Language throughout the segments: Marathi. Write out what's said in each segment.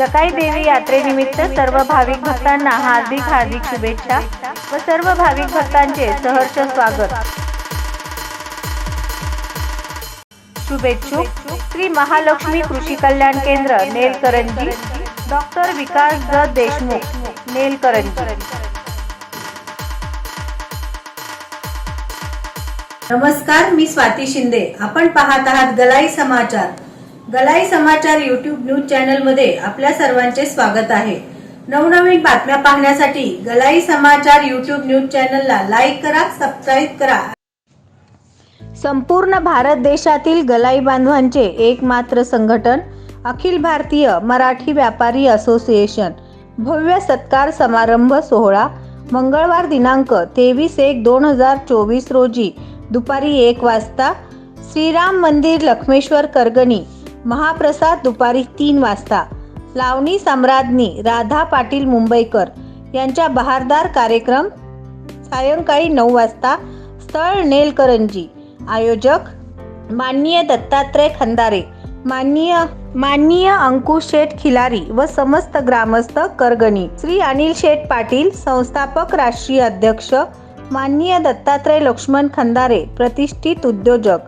जकाई देवी यात्रेनिमित्त सर्व भाविक भक्तांना हार्दिक हार्दिक शुभेच्छा व सर्व भाविक भक्तांचे सहर्ष स्वागत. शुभेच्छुक श्री महालक्ष्मी कृषी कल्याण केंद्र नेलकरंजी. डॉक्टर विकास द देशमुख नेलकरंजी. नमस्कार मी स्वाती शिंदे. आपण पाहत आहात गलाई समाचार. गलाई समाचार युट्यूब न्यूज चॅनलमध्ये आपल्या सर्वांचे स्वागत आहे. नवनवीन बातम्या पाहण्यासाठी गलाई समाचार युट्यूब न्यूज चॅनलला लाईक करा सबस्क्राईब करा. संपूर्ण भारत देशातील गलाई बांधवांचे एकमात्र संघटन अखिल भारतीय मराठी व्यापारी असोसिएशन. भव्य सत्कार समारंभ सोहळा मंगळवार दिनांक तेवीस एक दोन हजार चोवीस रोजी दुपारी एक वाजता. श्रीराम मंदिर लक्ष्मेश्वर करगणी महाप्रसाद दुपारी तीन वाजता. लावणी सम्राज्ञी राधा पाटील मुंबईकर यांच्या बहारदार कार्यक्रम सायंकाळी नऊ वाजता. स्थळ नेलकरंजी. आयोजक माननीय दत्तात्रय खंदारे माननीय माननीय अंकुश शेठ खिलारी व समस्त ग्रामस्थ करगणी. श्री अनिल शेठ पाटील संस्थापक राष्ट्रीय अध्यक्ष माननीय दत्तात्रय लक्ष्मण खंदारे प्रतिष्ठित उद्योजक.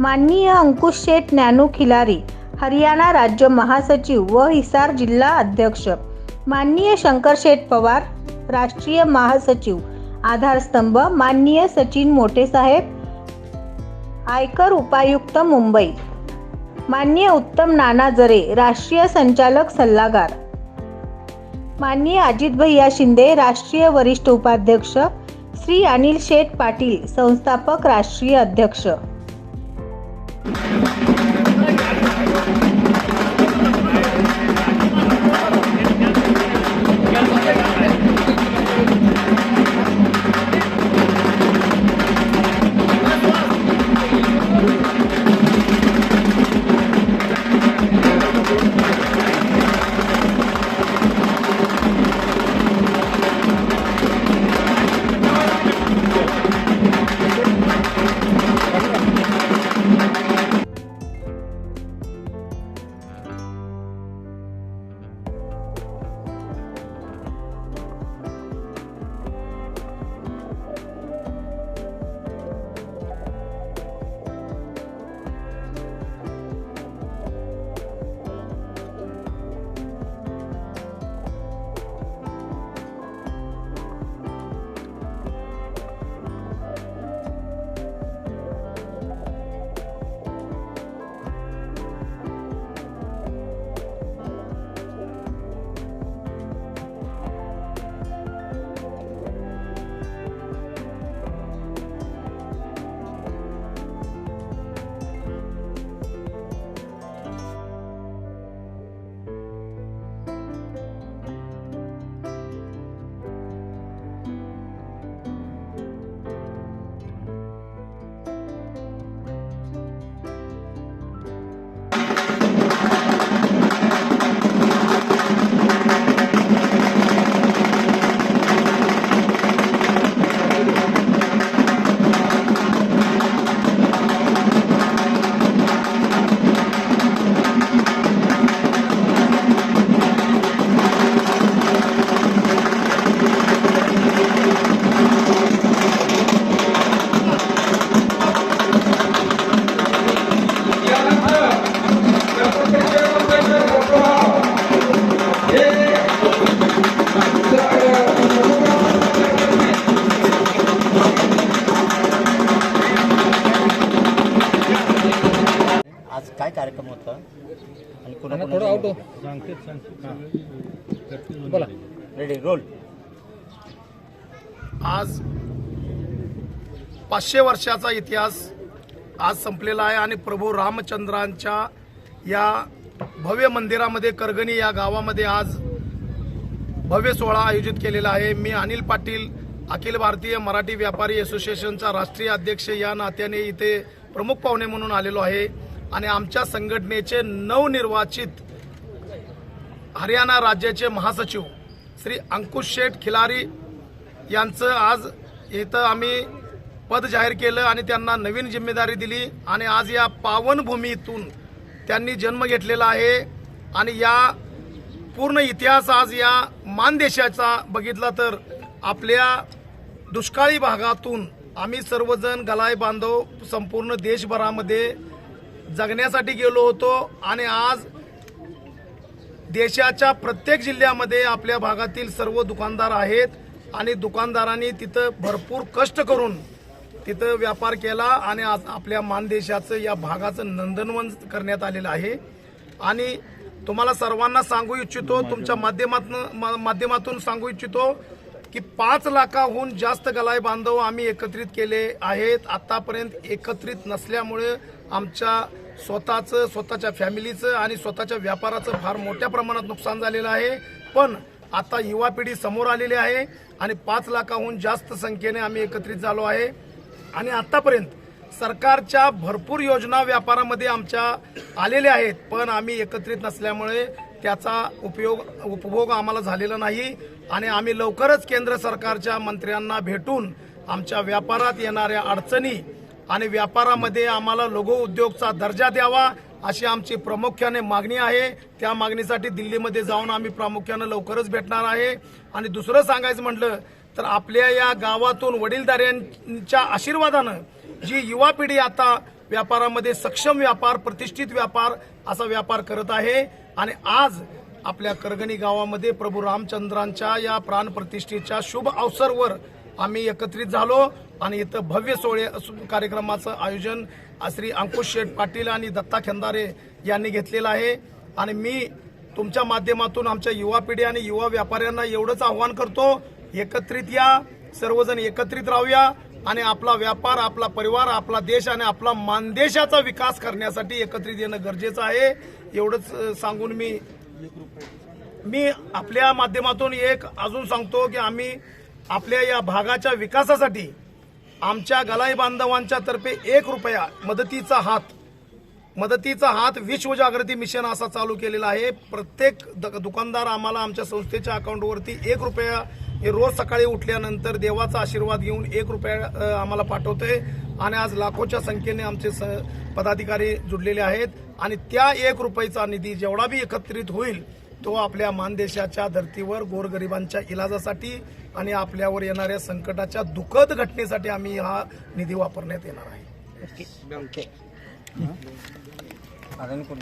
माननीय अंकुश शेठ ज्ञानू खिलारी हरियाणा राज्य महासचिव व हिसार जिल्हा अध्यक्ष माननीय शंकर शेठ पवार राष्ट्रीय महासचिव आधारस्तंभ माननीय सचिन मोठेसाहेब आयकर उपायुक्त मुंबई माननीय उत्तम नाना जरे राष्ट्रीय संचालक सल्लागार माननीय अजित भैया शिंदे राष्ट्रीय वरिष्ठ उपाध्यक्ष श्री अनिल शेठ पाटील संस्थापक राष्ट्रीय अध्यक्ष. आज पाचशे वर्षाचा इतिहास आज संपलेला आहे आणि प्रभू रामचंद्रांच्या या भव्य मंदिरामध्ये करगणी या गावामध्ये आज भव्य सोहळा आयोजित केलेला आहे. मी अनिल पाटील अखिल भारतीय मराठी व्यापारी असोसिएशनचा राष्ट्रीय अध्यक्ष या नात्याने इथे प्रमुख पाहुणे म्हणून आलेलो आहे. आणि आमच्या संघटनेचे नवनिर्वाचित हरियाणा राज्याचे महासचिव श्री अंकुश शेठ खिलारी यांचं आज इथं आम्ही पद जाहीर केलं आणि त्यांना नवीन जिम्मेदारी दिली. आणि आज या पावनभूमीतून त्यांनी जन्म घेतलेला आहे. आणि या पूर्ण इतिहास आज या मानदेशाचा बघितला तर आपल्या दुष्काळी भागातून आम्ही सर्वजण गलाय बांधव संपूर्ण देशभरामध्ये जगण्यासाठी गेलो होतो. आणि आज देशाच्या प्रत्येक जिल्ह्यामध्ये आपल्या भागातील सर्व दुकानदार आहेत. आणि दुकानदारांनी तिथं भरपूर कष्ट करून तिथं व्यापार केला आणि आज आपल्या मानदेशाचं या भागाचं नंदनवन करण्यात आलेलं आहे. आणि तुम्हाला सर्वांना सांगू इच्छितो तुमच्या माध्यमातून मा- माध्यमातून सांगू इच्छितो की पाच लाखाहून जास्त गलाय बांधव आम्ही एकत्रित केले आहेत. आतापर्यंत एकत्रित नसल्यामुळे आमच्या स्वतःचं स्वतःच्या फॅमिलीचं आणि स्वतःच्या व्यापाराचं फार मोठ्या प्रमाणात नुकसान झालेलं आहे. पण आता युवा पिढी समोर आलेली आहे आणि पाच लाखाहून जास्त संख्येने आम्ही एकत्रित झालो आहे. आणि आतापर्यंत सरकारच्या भरपूर योजना व्यापारामध्ये आमच्या आलेल्या आहेत पण आम्ही एकत्रित नसल्यामुळे त्याचा उपयोग उपभोग आम्हाला झालेला नाही. आणि आम्ही लवकरच केंद्र सरकारच्या मंत्र्यांना भेटून आमच्या व्यापारात येणाऱ्या अडचणी आणि व्यापारामध्ये आम्हाला लघु उद्योगचा दर्जा द्यावा अशी आमची प्रामुख्याने मागणी आहे. त्या मागणीसाठी दिल्लीमध्ये जाऊन आम्ही प्रामुख्यानं लवकरच भेटणार आहे. आणि दुसरं सांगायचं म्हटलं तर आपल्या या गावातून वडीलधाऱ्यांच्या आशीर्वादानं जी युवा पिढी आता व्यापारामध्ये सक्षम व्यापार प्रतिष्ठित व्यापार असा व्यापार करत आहे आणि आज आपल्या करगणी गावामध्ये प्रभू रामचंद्रांच्या या प्राणप्रतिष्ठेच्या शुभ अवसरवर आम्ही एकत्रित झालो आणि इथं भव्य सोहळे कार्यक्रमाचं आयोजन श्री अंकुश शेठ पाटील आणि दत्ता खंदारे यांनी घेतलेलं आहे. आणि मी तुमच्या माध्यमातून आमच्या युवा पिढी आणि युवा व्यापाऱ्यांना एवढंच आव्हान करतो एकत्रित या सर्वजण एकत्रित राहूया आणि आपला व्यापार आपला परिवार आपला देश आणि आपला मानदेशाचा विकास करण्यासाठी एकत्रित येणं गरजेचं आहे. एवढंच सांगून मी मी आपल्या माध्यमातून एक अजून सांगतो की आम्ही आपल्या या भागाच्या विकासासाठी आमच्या गलाई बांधवांच्या तर्फे एक रुपया मदतीचा हात मदतीचा हात विश्व जागृती मिशन असा चालू केलेला आहे. प्रत्येक दुकानदार आम्हाला आमच्या संस्थेच्या अकाउंटवरती एक रुपया हे रोज सकाळी उठल्यानंतर देवाचा आशीर्वाद घेऊन एक रुपया आम्हाला पाठवतोय. आणि आज लाखोच्या संख्येने आमचे स पदाधिकारी जुडलेले आहेत. आणि त्या एक रुपयाचा निधी जेवढा बी एकत्रित होईल तो आपल्या मानदेशाच्या धर्तीवर गोरगरिबांच्या इलाजासाठी आणि आपल्यावर येणाऱ्या संकटाच्या दुःखद घटनेसाठी आम्ही हा निधी वापरण्यात येणार आहे. अजून कोण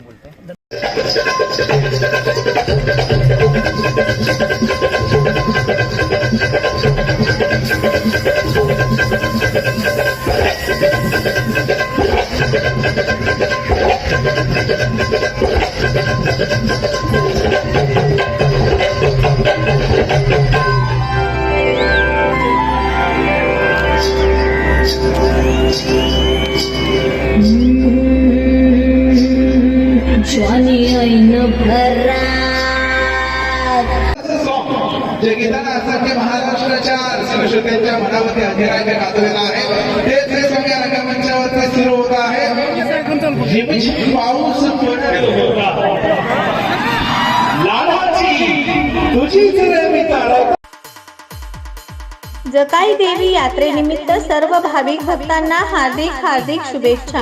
जकाई देवी यात्रेनिमित्त सर्व भाविक भक्तांना हार्दिक हार्दिक शुभेच्छा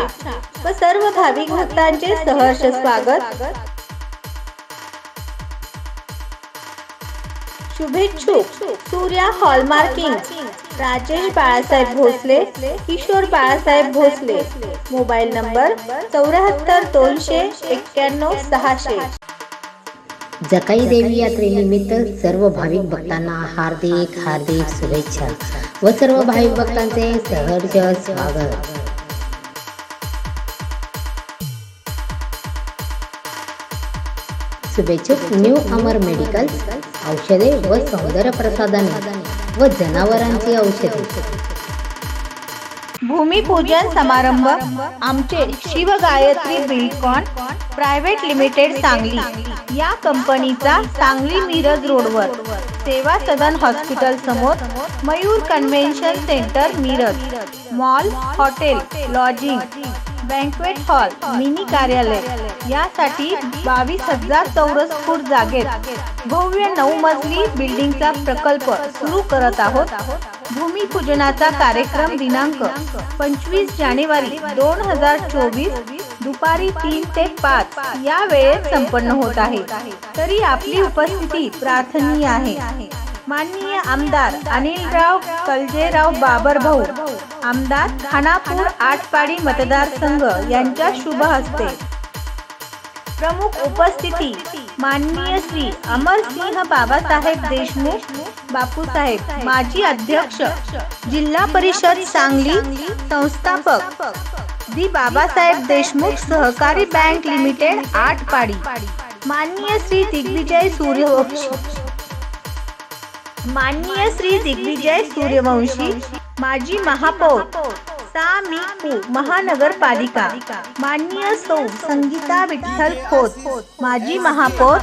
व सर्व भाविक भक्तांचे सहर्ष स्वागत. शुभेच्छुक Surya hallmarking Rajesh Balasaheb Bhosale Kishor Balasaheb Bhosale. Mobile number चौऱ्याहत्तर दोनशे एक्क्याण्णव सहाशे. जकाई देवी यात्रेनिमित्त सर्व भाविक भक्तांना हार्दिक हार्दिक शुभेच्छा व सर्व भाविक भक्तांचे सहर्ष स्वागत. शुभेच्छुक न्यू अमर मेडिकल औषधे व सौंदर्य प्रसाधने व जनावरांची औषधे. भूमिपूजन समारंभ आमचे Shiv Gayatri Buildcon private limited Sangli. या कंपनीचा सांगली मिरज रोडवर सेवा सदन हॉस्पिटल समोर Mayur convention centre Miraj mall hotel lodging banquet hall mini कार्यालय यासाठी बावीस हजार चौरस फूट जागेत भव्य नऊ मजली बिल्डिंगचा प्रकल्प सुरू करत आहोत. भूमिपूजनाचा कार्यक्रम दिनांक पंचवीस जानेवारी दोन हजार चोवीस दुपारी तीन ते पाच या वेळेत संपन्न होत आहे. तरी आपली उपस्थिती प्रार्थनीय आहे. माननीय आमदार अनिलराव कलजेराव बाबर भाऊ आमदार खानापूर आटपाडी मतदारसंघ यांच्या शुभ हस्ते. प्रमुख उपस्थिती माननीय श्री अमरसिंह बाबासाहेब देशमुख बापूसाहेब माजी अध्यक्ष जिल्हा परिषद सांगली संस्थापक दी बाबासाहेब देशमुख सहकारी बँक लिमिटेड आटपाडी. माननीय श्री दिग्विजय सूर्यवंशी. माननीय श्री दिग्विजय सूर्यवंशी माजी महापौर सा मी पू. महानगरपालिका. माननीय सौ संगीता विठ्ठल खोत माजी महापौर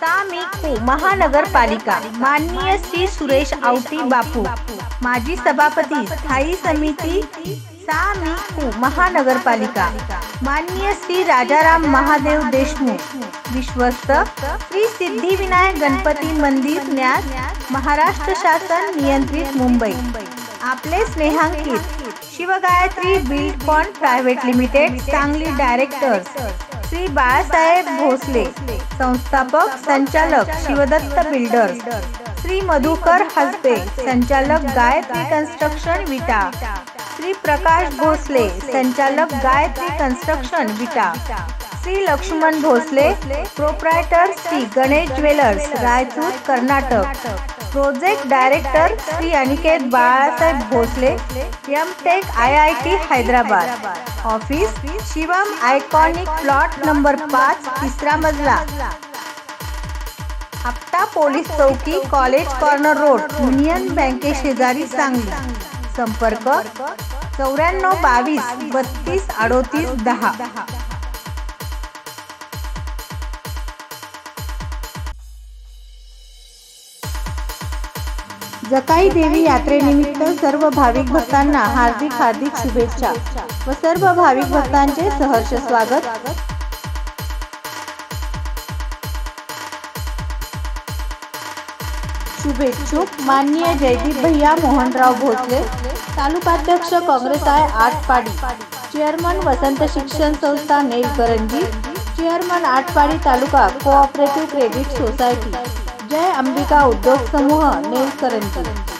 सा मी पू. महानगरपालिका. माननीय श्री सुरेश आवटी बापू. माजी सभापती स्थायी समिती सा महानगरपालिका. माननीय श्री राजाराम महादेव देशमुख विश्वस्त श्री सिद्धिविनायक गणपती मंदिर न्यास महाराष्ट्र शासन नियंत्रित मुंबई. आपले Snehankit Shivgayatri Buildcon private limited Sangli directors Shri Balasaheb Bhosale संस्थापक संचालक शिवदत्त बिल्डर्स श्री मधुकर हसबे संचालक गायत्री कन्स्ट्रक्शन विटा श्री प्रकाश भोसले संचालक Gayatri construction Vita. Shri Laxman Bhosale proprietor Shri Ganesh jewellers Raichur Karnataka. Project director Shri Aniket Balasaheb Bhosale M Tech I I T Hyderabad. Office Shivam iconic plot number पाच तिसरा मजला. आपटा पोलीस चौकी कॉलेज कॉर्नर रोड युनियन बँके शेजारी सांगली. संपर्क चौऱ्याण्णव बावीस बत्तीस अडोतीस दहा. जकाई देवी यात्रेनिमित्त सर्व भाविक भक्तांना हार्दिक हार्दिक शुभेच्छा व सर्व भाविक भक्तांचे सहर्ष स्वागत. शुभेच्छुक माननीय जयदीप भैया मोहनराव भोसले तालुकाध्यक्ष काँग्रेस आहे आटपाडी चेअरमन वसंत शिक्षण संस्था Nelkaranji chairman Atpadi taluka cooperative credit society Jai Ambika उद्योग समूह नेलकरंजी.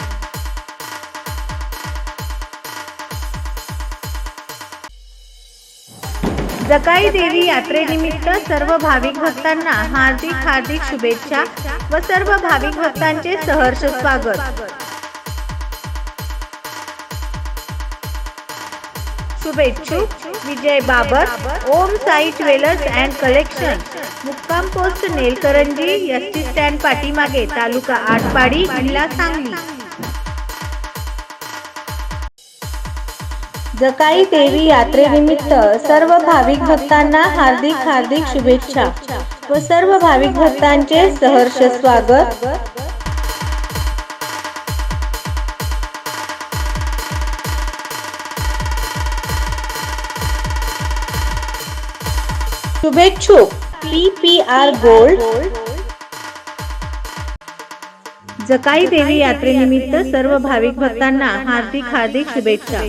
जकाई देवी यात्रेनिमित्त सर्व भाविक भक्तांना हार्दिक हार्दिक शुभेच्छा व सर्व भाविक भक्तांचे सहर्ष स्वागत. शुभेच्छुक Vijay Babar Om Sai jewellers and collection मुक्काम post Nelkaranji S T stand पाठीमागे तालुका आटपाडी जिल्हा सांगली. जकाई देवी यात्रेनिमित्त सर्व भाविक भक्तांना हार्दिक हार्दिक शुभेच्छा व सर्व भाविक भक्तांचे सहर्ष स्वागत. शुभेच्छुक P P R gold Jakai Devi यात्रेनिमित्त सर्व भाविक भक्तांना हार्दिक हार्दिक शुभेच्छा.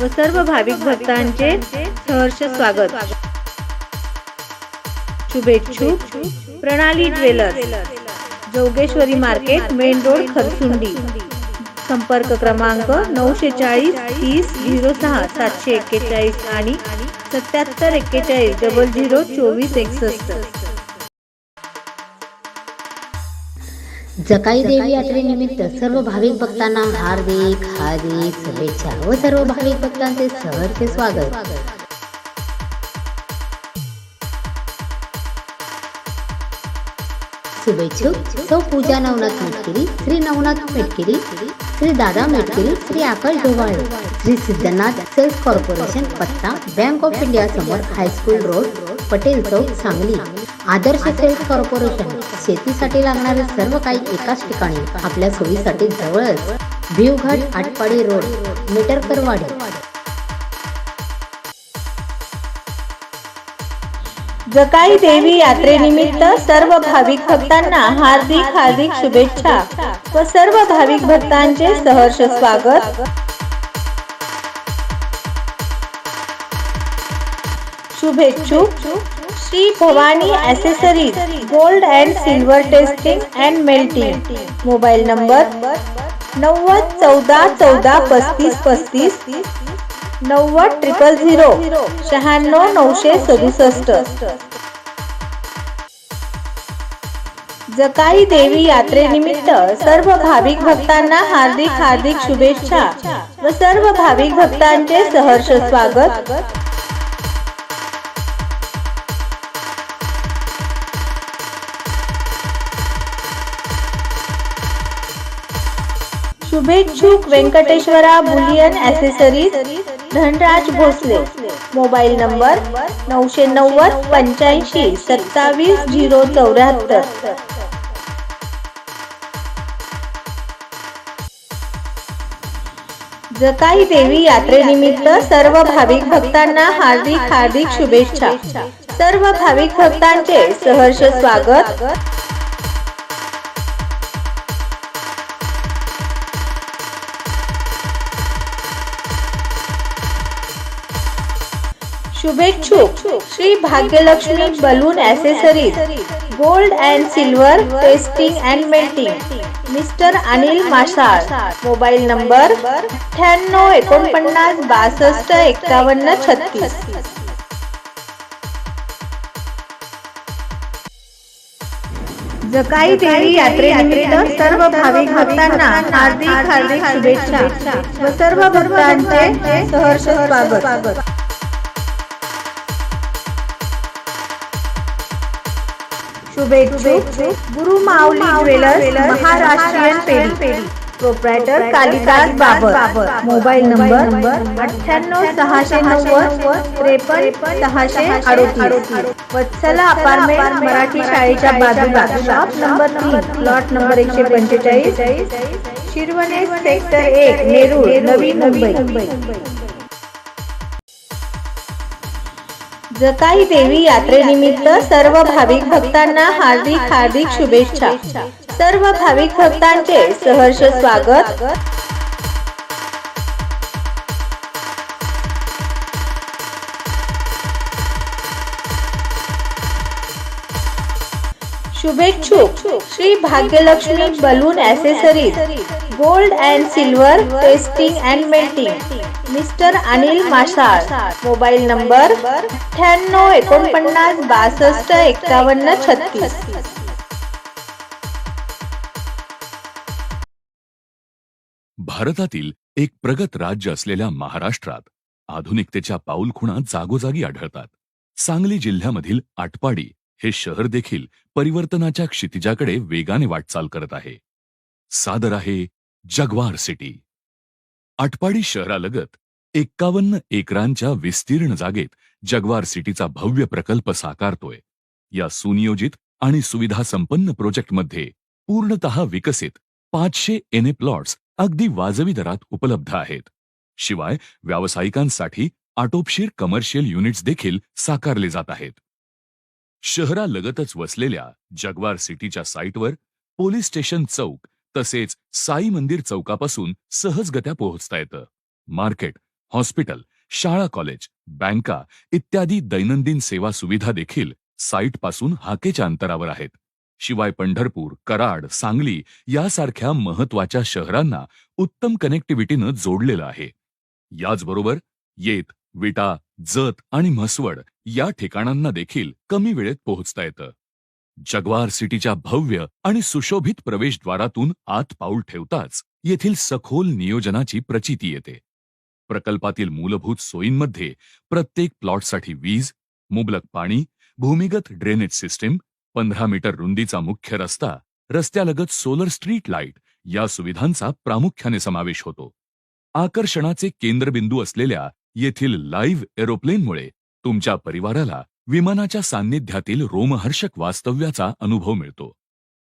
व सर्व भाविक भक्तांचे सहर्ष स्वागत. शुभेच्छुक Pranali jewellers Jogeshwari market main road Kharsundi. संपर्क क्रमांक नऊशे चाळीस तीस झिरो सहा सातशे एक्केचाळीस आणि सत्याहत्तर एक्केचाळीस डबल झिरो चोवीस एकसष्ट. जकाई देवी यात्रेनिमित्त सर्व भाविक भक्तांना हार्दिक हार्दिक शुभेच्छा. व सर्व भाविक भक्तांचे सहर्ष स्वागत. शुभेच्छुक. सौ पूजा नवनाथ मेटकिरी श्री नवनाथ मेटकिरी श्री दादा मेटकिरी श्री आकाश ढोवाळे श्री सिद्धनाथ सेल्स कॉर्पोरेशन पत्ता बँक ऑफ इंडिया समोर High School Road Patel Chowk Sangli. Adarsh Sales Corporation शेतीसाठी लागणारे सर्व काही एकाच ठिकाणी आपल्या सोयीसाठी जवळच. भिवघाट आटपाडी रोड मीटरकरवाडी जकाई देवी यात्रेनिमित्त सर्व भाविक भक्तांना हार्दिक हार्दिक शुभेच्छा. व सर्व भाविक भक्तांचे सहर्ष स्वागत. शुभेच्छुक. Shri Bhavani accessories gold and silver testing and melting mobile number नव्वद चौदा चौदा पस्तीस पस्तीस नव्वद ट्रिपल झिरो शहाण्णव नऊशे सदुसष्ट. जकाई देवी यात्रेनिमित्त सर्व भाविक भक्तांना हार्दिक हार्दिक शुभेच्छा व सर्व भाविक भक्तांचे सहर्ष स्वागत. शुभेच्छुक Venkateshwara bullion accessories Dhanraj Bhosale. Mobile number नऊशे नव्वद पंच्याऐंशी सत्तावीस झिरो चौऱ्याहत्तर. जकाई देवी यात्रेनिमित्त सर्व भाविक भक्तांना हार्दिक हार्दिक शुभेच्छा. सर्व भाविक भक्तांचे सहर्ष स्वागत. शुभेच्छुक Shri Bhagyalakshmi balloon accessories gold and silver testing and melting mister Anil Mashal mobile number अठ्ठ्याण्णव एकोणपन्नास बासष्ट एकावन्न छत्तीस. जकाई देवी यात्रेनिमित्त सर्व भाविक भक्तांना हार्दिक हार्दिक शुभेच्छा व सर्व भक्तांचे सहर्ष स्वागत. शुभेच्छुक गुरु माऊली ज्वेलर्स महाराष्ट्रीयन पेढी. Proprietor Kalidas Babar. Mobile number अठ्ठ्याण्णव सहाशे नव्वद त्रेपन्न सहाशे अडोतीस. वत्सला अपार्टमेंट मराठी शाळेच्या बाजूला. शॉप नंबर तीन प्लॉट नंबर एकशे पंचेचाळीस. शिरवणे सेक्टर एक नेरूळ नवी मुंबई. जताई देवी यात्रेनिमित्त सर्व भाविक भक्तांना हार्दिक हार्दिक शुभेच्छा. सर्व भाविक भक्तांचे सहर्ष स्वागत. शुभेच्छुक Shri Bhagyalakshmi balloon accessories gold and silver testing and melting mister Anil Masal. Mobile number अठ्ठ्याण्णव एकोणपन्नास बासष्ट एकावन्न छत्तीस. भारतातील एक प्रगत राज्य असलेल्या महाराष्ट्रात आधुनिकतेच्या पाऊलखुणा जागोजागी आढळतात. सांगली जिल्ह्यामधील आटपाडी हे शहर देखील परिवर्तनाच्या क्षितिजाकडे वेगाने वाटचाल करत आहे. सादर आहे जगवार सिटी. आटपाडी शहरालगत एक्कावन्न एकरांच्या विस्तीर्ण जागेत जगवार सिटीचा भव्य प्रकल्प साकारतोय. या सुनियोजित आणि सुविधा संपन्न प्रोजेक्टमध्ये पूर्णतः विकसित पाचशे एन ए प्लॉट्स अगदी वाजवी दरात उपलब्ध आहेत. शिवाय व्यावसायिकांसाठी आटोपशीर कमर्शियल युनिट्स देखील साकारले जात आहेत. शहरालगतच वसलेल्या जगवार सिटीच्या साईटवर पोलीस स्टेशन चौक तसेच साई मंदिर चौकापासून सहजगत्या पोहोचता येतं. मार्केट हॉस्पिटल शाळा कॉलेज बँका इत्यादी दैनंदिन सेवा सुविधा देखील साईटपासून हाकेच्या अंतरावर आहेत. शिवाय पंढरपूर कराड सांगली यासारख्या महत्त्वाच्या शहरांना उत्तम कनेक्टिव्हिटीनं जोडलेलं आहे. याचबरोबर येत विटा जत आणि म्हसवड या ठिकाणांना देखील कमी वेळेत पोहोचता येतं. जगवार सिटीच्या भव्य आणि सुशोभित प्रवेशद्वारातून आत पाऊल ठेवताच येथील सखोल नियोजनाची प्रचिती येते. प्रकल्पातील मूलभूत सोयींमध्ये प्रत्येक प्लॉटसाठी वीज मुबलक पाणी भूमिगत ड्रेनेज सिस्टीम पंधरा मीटर रुंदीचा मुख्य रस्ता रस्त्यालगत सोलर स्ट्रीट लाइट या सुविधांचा प्रामुख्याने समावेश होतो. आकर्षणाचे केंद्रबिंदू असलेल्या येथील लाईव्ह एरोप्लेनमुळे तुमच्या परिवाराला विमानाच्या सान्निध्यातील रोमहर्षक वास्तव्याचा अनुभव मिळतो.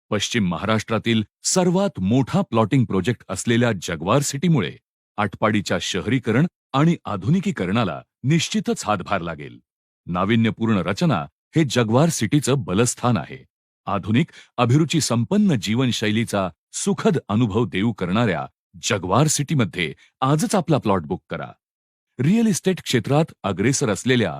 पश्चिम महाराष्ट्रातील सर्वात मोठा प्लॉटिंग प्रोजेक्ट असलेल्या जगवार सिटीमुळे आटपाडीच्या शहरीकरण आणि आधुनिकीकरणाला निश्चितच हातभार लागेल. नाविन्यपूर्ण रचना हे जगवार सिटीचं बलस्थान आहे. आधुनिक अभिरुची संपन्न जीवनशैलीचा सुखद अनुभव देऊ करणाऱ्या जगवार सिटीमध्ये आजच आपला प्लॉट बुक करा. रिअल इस्टेट क्षेत्रात अग्रेसर असलेल्या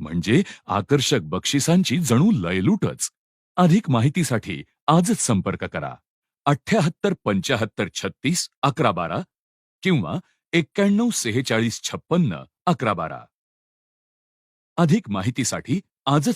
म्हणजे आकर्षक बक्षिसांची जणू लयलूटच. अधिक माहितीसाठी आजच संपर्क करा. अठ्ठ्याहत्तर पंचाहत्तर छत्तीस अकरा बारा किंवा एक्क्याण्णव सेहेचाळीस छप्पन्न अकरा बारा. अधिक माहितीसाठी आजच